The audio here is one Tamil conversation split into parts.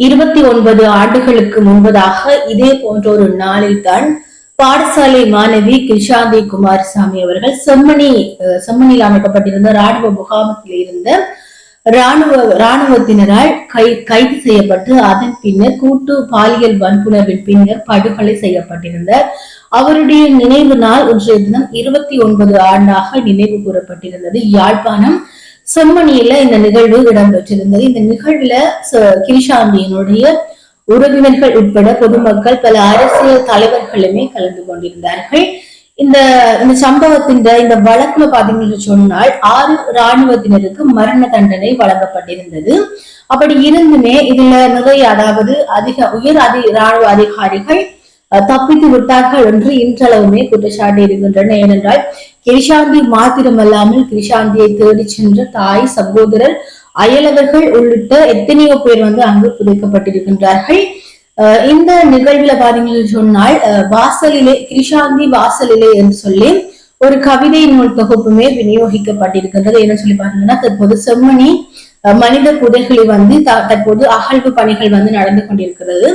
இருபத்தி ஒன்பது ஆண்டுகளுக்கு முன்பதாக இதே போன்ற ஒரு நாளில்தான் பாடசாலை மாணவி கிருஷாந்தி குமாரசாமி அவர்கள் செம்மணி செம்மணியில் அமைக்கப்பட்டிருந்த ராணுவ முகாமத்தில் இருந்த ராணுவ ராணுவத்தினரால் கை கைது செய்யப்பட்டு அதன் பின்னர் கூட்டு பாலியல் வன்புணர்வின் பின்னர் படுகொலை செய்யப்பட்டிருந்தார் அவருடைய நினைவு நாள் இன்றைய தினம் இருபத்தி ஒன்பது ஆண்டாக நினைவு கூறப்பட்டிருந்தது. யாழ்ப்பாணம் செம்மணியில இந்த நிகழ்வு இடம்பெற்றிருந்தது. இந்த நிகழ்வுல கிரிஷாந்தியினுடைய உறவினர்கள் உட்பட பொதுமக்கள் பல அரசியல் தலைவர்களுமே கலந்து கொண்டிருந்தார்கள். இந்த இந்த சம்பவத்தின் இந்த வழக்குல பாத்தீங்கன்னு சொன்னால் ஆறு ராணுவத்தினருக்கு மரண தண்டனை வழங்கப்பட்டிருந்தது. அப்படி இருந்துமே இதுல நிறைய அதாவது அதிக உயர் அதி ராணுவ அதிகாரிகள் அஹ், தப்பித்து விட்டார்கள் என்று இன்றளவுமே குற்றச்சாட்டு இருக்கின்றன ஏனென்றால் கிரிஷாந்தி மாத்திரமல்லாமல் கிரிஷாந்தியை தேடி சென்ற தாய் சகோதரர் அயலவர்கள் உள்ளிட்ட எத்தனையோ பேர் வந்து அங்கு புதைக்கப்பட்டிருக்கின்றார்கள். இந்த நிகழ்வுல பாத்தீங்கன்னு சொன்னால் அஹ் வாசலிலே கிரிஷாந்தி வாசலிலே என்று சொல்லி ஒரு கவிதை நூல் தொகுப்புமே விநியோகிக்கப்பட்டிருக்கின்றது. என்ன சொல்லி பாத்தீங்கன்னா தற்போது செம்மணி அஹ் மனித புதைகளை வந்து த- தற்போது அகழ்வு பணிகள் வந்து நடந்து கொண்டிருக்கிறது.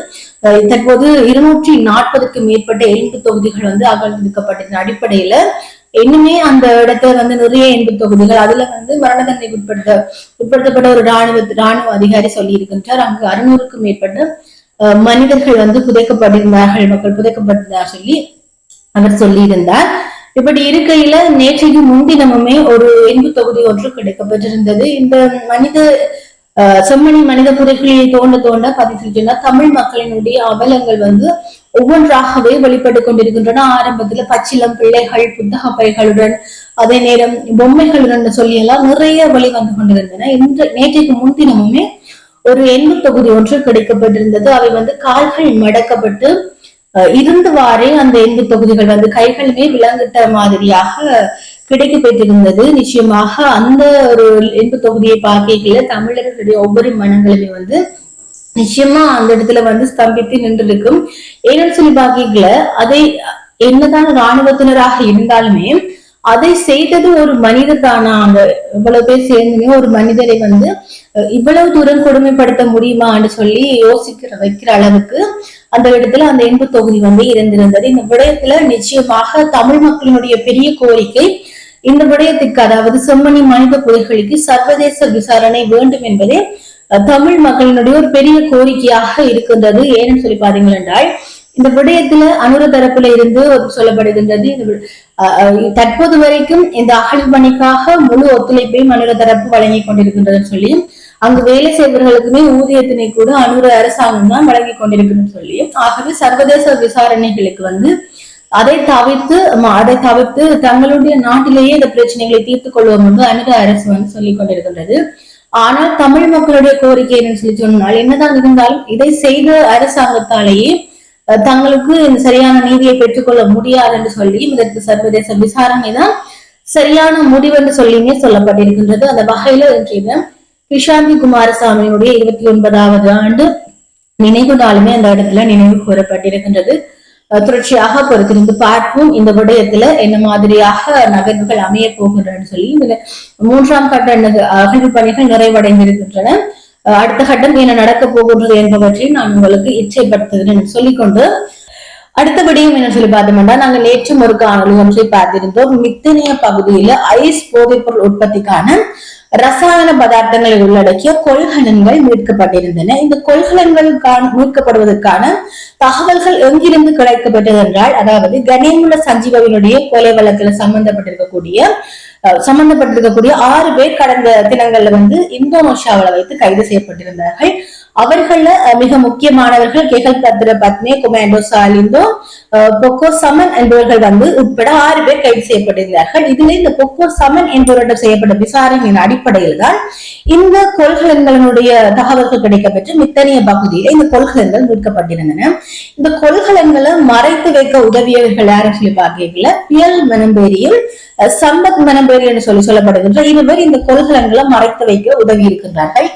அஹ் தற்போது இருநூற்றி நாற்பதுக்கு மேற்பட்ட எலும்பு தொகுதிகள் வந்து அகழ்ந்திருக்கப்பட்டிருந்த அடிப்படையில இன்னுமே அந்த இடத்துல வந்து நிறைய எண்பு தொகுதிகள் அதுல வந்து மரண தண்டனை உட்படுத்த உட்படுத்தப்பட்ட ஒரு ராணுவ ராணுவ அதிகாரி சொல்லி இருக்கின்றார் அங்கு அறுநூறுக்கும் மேற்பட்ட அஹ், மனிதர்கள் வந்து புதைக்கப்பட்டிருந்தார்கள் மக்கள் புதைக்கப்பட்டிருந்தார் சொல்லி அவர் சொல்லியிருந்தார். இப்படி இருக்கையில நேற்றைக்கு முன்தினமுமே ஒரு எண்பு தொகுதி ஒன்று கிடைக்கப்பட்டிருந்தது இந்த மனித செம்மணி மனித புதைக்குழியை தோண்ட தோண்ட பதிச்சிருச்சுன்னா தமிழ் மக்களினுடைய அவலங்கள் வந்து ஒவ்வொன்றாகவே வெளிப்பட்டு கொண்டிருக்கின்றன. ஆரம்பத்துல பச்சிலம் பிள்ளைகள் புத்தக பைகளுடன் அதே நேரம் பொம்மைகளுடன் சொல்லி எல்லாம் நிறைய வழி வந்து கொண்டிருந்தன. இன்று நேற்றைக்கு முன்தினமுமே ஒரு எண்பு தொகுதி ஒன்று கிடைக்கப்பட்டிருந்தது. அவை வந்து கால்கள் மடக்கப்பட்டு அஹ், இருந்தவாறே அந்த எண்பு தொகுதிகள் வந்து கைகளுமே விளங்கிட்ட மாதிரியாக கிடைக்க பெற்றிருந்தது நிச்சயமாக அந்த ஒரு இன்பு தொகுதியை பார்க்கல தமிழர்களுடைய ஒவ்வொரு மனங்களுமே வந்து நிச்சயமா அந்த இடத்துல வந்து ஸ்தம்பித்து நின்றிருக்கும். ஏன்னு சொல்லி பாக்கல அதை என்னதான் ராணுவத்தினராக இருந்தாலுமே அதை செய்தது ஒரு மனிதர் தானா? அங்க இவ்வளவு பேர் சேர்ந்துமே ஒரு மனிதரை வந்து இவ்வளவு தூரம் கொடுமைப்படுத்த முடியுமான்னு சொல்லி யோசிக்கிற வைக்கிற அளவுக்கு அந்த இடத்துல அந்த இன்பு தொகுதி வந்து இருந்திருந்தது. இந்த விடயத்துல நிச்சயமாக தமிழ் மக்களினுடைய பெரிய கோரிக்கை இந்த விடயத்திற்கு அதாவது செம்மணி மனித புதைகளுக்கு சர்வதேச விசாரணை வேண்டும் என்பதே தமிழ் மக்களினுடைய ஒரு பெரிய கோரிக்கையாக இருக்கின்றது. ஏன்னு சொல்லி பாத்தீங்கள் என்றால் இந்த விடயத்துல அனுர தரப்புல இருந்து சொல்லப்படுகின்றது தற்போது வரைக்கும் இந்த அகழ் பணிக்காக முழு ஒத்துழைப்பையும் அனுர தரப்பு வழங்கி கொண்டிருக்கின்றதுன்னு சொல்லி அங்கு வேலை செய்பவர்களுக்குமே ஊதியத்தினை கூட அனுர அரசாங்கம் தான் வழங்கி கொண்டிருக்குன்னு சொல்லி ஆகவே சர்வதேச விசாரணைகளுக்கு வந்து அதை தவிர்த்து அதை தவிர்த்து தங்களுடைய நாட்டிலேயே இந்த பிரச்சனைகளை தீர்த்துக் கொள்வோம் என்று அனுக அரசு வந்து சொல்லிக் கொண்டிருக்கின்றது. ஆனால் தமிழ் மக்களுடைய கோரிக்கை என்னன்னு சொல்லி சொன்னால் என்னதான் இருந்தாலும் இதை செய்த அரசாங்கத்தாலேயே தங்களுக்கு இந்த சரியான நீதியை பெற்றுக்கொள்ள முடியாது என்று சொல்லி இதற்கு சர்வதேச விசாரணை தான் சரியான முடிவு என்று சொல்லியுமே சொல்லப்பட்டிருக்கின்றது. அந்த வகையில இன்றைய தினம் குமாரசாமியுடைய இருபத்தி ஒன்பதாவது ஆண்டு நினைவு நாளுமே அந்த இடத்துல நினைவு கூறப்பட்டிருக்கின்றது. தொடர்ச்சியாக பொறுத்திருந்து பார்ப்போம் இந்த விடயத்துல என்ன மாதிரியாக நகர்வுகள் அமைய போகின்றன சொல்லி மூன்றாம் கட்ட அகழ்வு பணிகள் நிறைவடைந்திருக்கின்றன. அடுத்த கட்டம் என்ன நடக்க போகின்றது என்பவற்றை நான் உங்களுக்கு இச்சைப்படுத்துகிறேன் சொல்லிக்கொண்டு அடுத்தபடியும் என்ன சொல்லி பார்த்தோம்னா நாங்க நேற்றும் ஒரு காணொலி ஒன்றை பார்த்திருந்தோம். மித்தனிய பகுதியில ஐஸ் போதைப் பொருள் உற்பத்திக்கான ரசாயன பதார்த்தங்களை உள்ளடக்கிய கொள்கலன்கள் மீட்கப்பட்டிருந்தன. இந்த கொள்கலன்கள் மீட்கப்படுவதற்கான தகவல்கள் எங்கிருந்து கிடைக்கப்பட்டது என்றால் அதாவது கணேமுல சஞ்சீவவினுடைய கொலை வழக்கில் சம்பந்தப்பட்டிருக்கக்கூடிய சம்பந்தப்பட்டிருக்கக்கூடிய ஆறு பேர் கடந்த தினங்கள்ல வந்து இந்தோனேஷியாவில் வைத்து கைது செய்யப்பட்டிருந்தார்கள். அவர்கள மிக முக்கியமானவர்கள் கேகல் பத்ர பத்னே கொமாண்டோ சாலிந்தோ பொக்கோ சமன் என்பவர்கள் வந்து உட்பட ஆறு பேர் கைது செய்யப்பட்டிருந்தார்கள். இதுல இந்த பொக்கோ சமன் என்பவரிடம் செய்யப்பட்ட விசாரணையின் அடிப்படையில் தான் இந்த கொள்கலன்களினுடைய தகவல்கள் கிடைக்கப்பெற்று மித்தனிய பகுதியில இந்த கொள்கலன்கள் மீட்கப்பட்டிருந்தன. இந்த கொள்கலன்களை மறைத்து வைக்க உதவியவர்கள் யாரும் சொல்லி பார்க்கல பியல் மனம்பேரியில் சம்பத் மனம்பேரி என்று சொல்லி சொல்லப்படுகின்ற இருவர் இந்த கொள்கலன்களை மறைத்து வைக்க உதவி இருக்கின்றார்கள்.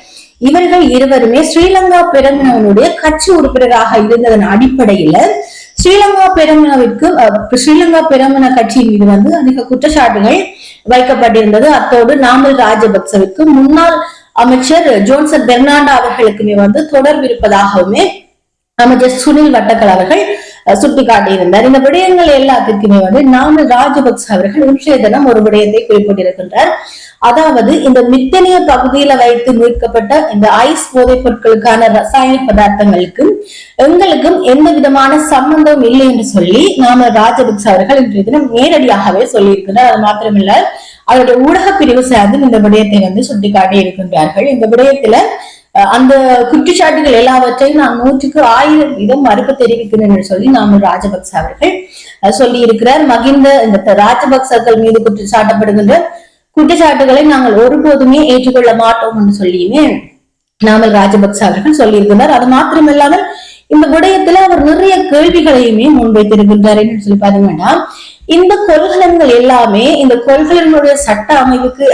இவர்கள் இருவருமே ஸ்ரீலங்கா பெருமினவனுடைய கட்சி உறுப்பினராக இருந்ததன் அடிப்படையில ஸ்ரீலங்கா பெருமினவிற்கு அஹ், ஸ்ரீலங்கா பெருமின கட்சியின் மீது வந்து அதிக குற்றச்சாட்டுகள் வைக்கப்பட்டிருந்தது. அத்தோடு நாமல் ராஜபக்சவிற்கு முன்னாள் அமைச்சர் ஜோன்சன் பெர்னாண்டா அவர்களுக்குமே வந்து தொடர்பு இருப்பதாகவுமே அமைச்சர் சுனில் வட்டக்கல் அவர்கள் சுட்டிக்காட்டியிருந்தார். இந்த விடயங்கள் எல்லாத்துக்குமே வந்து நாமல் ராஜபக்ச அவர்கள் இன்றைய தினம் ஒரு விடயத்தை குறிப்பிட்டிருக்கின்றார். அதாவது இந்த மித்தனிய பகுதியில வைத்து மீட்கப்பட்ட இந்த ஐஸ் போதைப் பொருட்களுக்கான ரசாயன பதார்த்தங்களுக்கும் எங்களுக்கும் எந்த விதமான சம்பந்தம் இல்லை என்று சொல்லி நாம ராஜபக்ச அவர்கள் இன்றைய தினம் நேரடியாகவே சொல்லியிருக்கிறார் அது மாத்திரமில்ல அவருடைய ஊடக பிரிவு சார்ந்து இந்த விடயத்தை வந்து சுட்டிக்காட்டி இருக்கின்றார்கள் இந்த விடயத்துல அந்த குற்றச்சாட்டுகள் எல்லாவற்றையும் நான் நூற்றுக்கு ஆயிரம் வீதம் மறுப்பு தெரிவிக்கிறேன் என்று சொல்லி நாம ராஜபக்ச அவர்கள் சொல்லி இருக்கிறார் மகிந்த இந்த ராஜபக்சர்கள் மீது குற்றச்சாட்டப்படுகின்ற குற்றச்சாட்டுகளை நாங்கள் ஒருபோதுமே ஏற்றுக்கொள்ள மாட்டோம் என்று சொல்லியுமே நாமல் ராஜபக்ச அவர்கள் சொல்லியிருக்கிறார். அது மாத்திரமில்லாமல் இந்த விடயத்துல அவர் நிறைய கேள்விகளையுமே முன்வைத்திருக்கின்றார் என்று சொல்லி பாத்தீங்கன்னா இந்த கொள்கலன்கள் எல்லாமே இந்த கொள்கலனுடைய சட்ட அமைப்புக்கு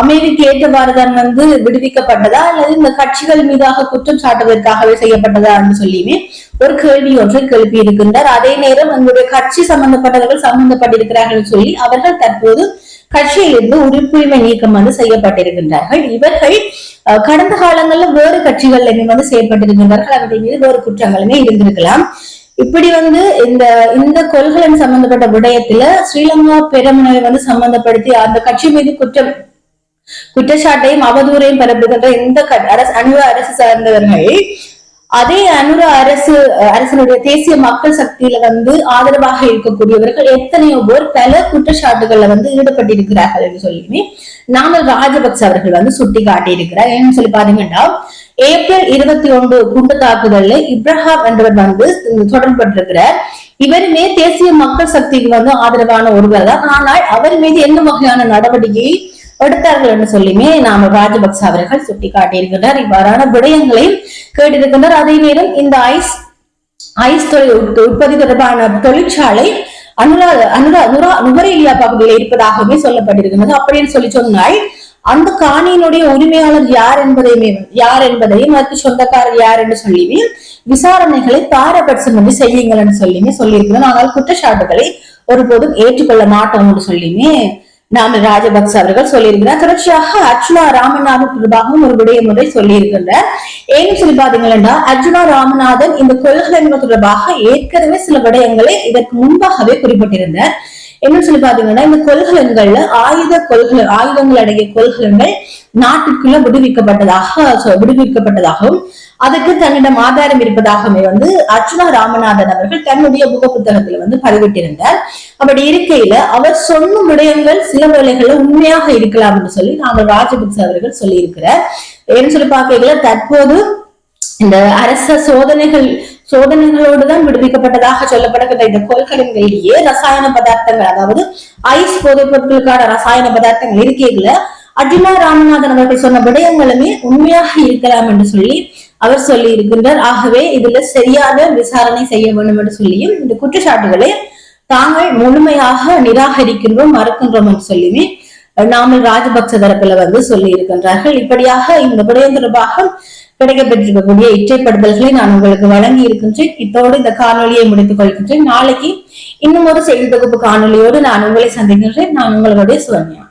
அமைதிக்கு ஏற்றவாறுதான் வந்து விடுவிக்கப்பட்டதா? அல்லது இந்த கட்சிகள் மீதாக குற்றம் சாட்டுவதற்காகவே செய்யப்பட்டதா என்று சொல்லியுமே ஒரு கேள்வி ஒன்றை எழுப்பி இருக்கின்றார். அதே நேரம் எங்களுடைய கட்சி சம்பந்தப்பட்டவர்கள் சம்பந்தப்பட்டிருக்கிறார்கள் சொல்லி அவர்கள் தற்போது கட்சியிலிருந்து உறுப்புரிமை நீக்கம் வந்து செய்யப்பட்டிருக்கின்றார்கள். இவர்கள் கடந்த காலங்களில் வேறு கட்சிகள் வந்து செய்யப்பட்டிருக்கின்றார்கள் அவர்கள் மீது வேறு குற்றங்களுமே இருந்திருக்கலாம். இப்படி வந்து இந்த இந்த கொள்கலன் சம்பந்தப்பட்ட விடயத்துல ஸ்ரீலங்கா பெருமனவை வந்து சம்பந்தப்படுத்தி அந்த கட்சி மீது குற்றம் குற்றச்சாட்டையும் அவதூறையும் பரப்புகின்ற இந்த அரசு அரசு சார்ந்தவர்கள் அதே அனுர அரசு அரசனுடைய தேசிய மக்கள் சக்தியில வந்து ஆதரவாக இருக்கக்கூடியவர்கள் எத்தனையோ பேர் பல குற்றச்சாட்டுகள்ல வந்து ஈடுபட்டிருக்கிறார்கள் என்று சொல்லி நாமல் ராஜபக்ச அவர்கள் வந்து சுட்டி காட்டியிருக்கிறார் ஏன்னு சொல்லி பாத்தீங்கன்னா ஏப்ரல் இருபத்தி ஒன்று குண்டு தாக்குதல்ல இப்ரஹாம் என்றவர் வந்து தொடர்பட்டிருக்கிறார் இவருமே தேசிய மக்கள் சக்திக்கு வந்து ஆதரவான ஒருவர் தான் ஆனால் அவர் மீது என்ன வகையான நடவடிக்கையை எடுத்தார்கள் என்று சொல்லியுமே நாம ராஜபக்ச அவர்கள் சுட்டிக்காட்டியிருக்கின்றார். இவ்வாறான விடயங்களை கேட்டிருக்கின்றார். அதே நேரம் இந்த ஐஸ் ஐஸ் உற்பத்தி தொடர்பான தொழிற்சாலை அனுரா அனுரா நுரா நுவரேலியா பகுதியில் இருப்பதாகவே சொல்லப்பட்டிருக்கிறது அப்படின்னு சொல்லி சொன்னால் அந்த காணியினுடைய உரிமையாளர் யார் என்பதையுமே யார் என்பதையும் அதற்கு சொந்தக்காரர் யார் என்று சொல்லியுமே விசாரணைகளை பாரபட்சம் வந்து செய்யுங்கள் என்று சொல்லியுமே சொல்லியிருக்கிறோம் ஆனால் குற்றச்சாட்டுகளை ஒருபோதும் ஏற்றுக்கொள்ள மாட்டோம் என்று சொல்லியுமே நாம ராஜபக்ச அவர்கள் சொல்லியிருக்கிறார். தொடர்ச்சியாக அர்ஜுனா ராமநாதன் தொடர்பாகவும் ஒரு விடயமுறை சொல்லியிருக்கின்றார். ஏன்னு சொல்லி பாத்தீங்கன்னா அர்ஜுனா ராமநாதன் இந்த கொள்கை தொடர்பாக ஏற்கனவே சில விடயங்களை இதற்கு முன்பாகவே குறிப்பிட்டிருந்தார். என்ன சொல்லி பாத்தீங்கன்னா இந்த கொள்கலன்கள்ல ஆயுத கொள்கல ஆயுதங்கள் அடங்கிய கொள்கலன்கள் நாட்டுக்குள்ள விடுவிக்கப்பட்டதாக விடுவிக்கப்பட்டதாகவும் அதுக்கு தன்னிடம் ஆதாரம் இருப்பதாகவே வந்து அர்ச்சுனா ராமநாதன் அவர்கள் தன்னுடைய முக புத்தகத்துல வந்து பதிவிட்டிருந்தார். அப்படி இருக்கையில அவர் சொன்ன விடயங்கள் சில வேலைகள்ல உண்மையாக இருக்கலாம் என்று சொல்லி நாங்கள் ராஜபக்ச அவர்கள் சொல்லி இருக்கிறார் சொல்லி பார்க்கல தற்போது இந்த அரச சோதனைகள் சோதனைகளோடு தான் விடுவிக்கப்பட்டதாக சொல்லப்படுகின்ற இந்த கொள்கலன்களிலேயே ரசாயன பதார்த்தங்கள் அதாவது ஐஸ் போதைப் பொருட்களுக்கான ரசாயன பதார்த்தங்கள் இருக்கைகள அஜிலா ராமநாதன் அவர்கள் சொன்ன விடயங்களுமே உண்மையாக இருக்கலாம் என்று சொல்லி அவர் சொல்லி இருக்கின்றார். ஆகவே இதுல சரியான விசாரணை செய்ய வேண்டும் என்று சொல்லியும் இந்த குற்றச்சாட்டுகளை தாங்கள் முழுமையாக நிராகரிக்கின்றோம் மறுக்கின்றோம் என்று சொல்லியுமே நாமல் ராஜபக்ச தரப்புல வந்து சொல்லி இருக்கின்றார்கள். இப்படியாக இந்த விடயம் தொடர்பாக கிடைக்கப்பட்டிருக்கக்கூடிய இச்சைப்படுதல்களை நான் உங்களுக்கு வழங்கி இருக்கின்றேன் இத்தோடு இந்த காணொலியை முடித்துக் கொள்கின்றேன். நாளைக்கு இன்னும் ஒரு செய்தி தொகுப்பு காணொலியோடு நான் உங்களை சந்திக்கின்றேன். நான் உங்களுடைய சுவன்யா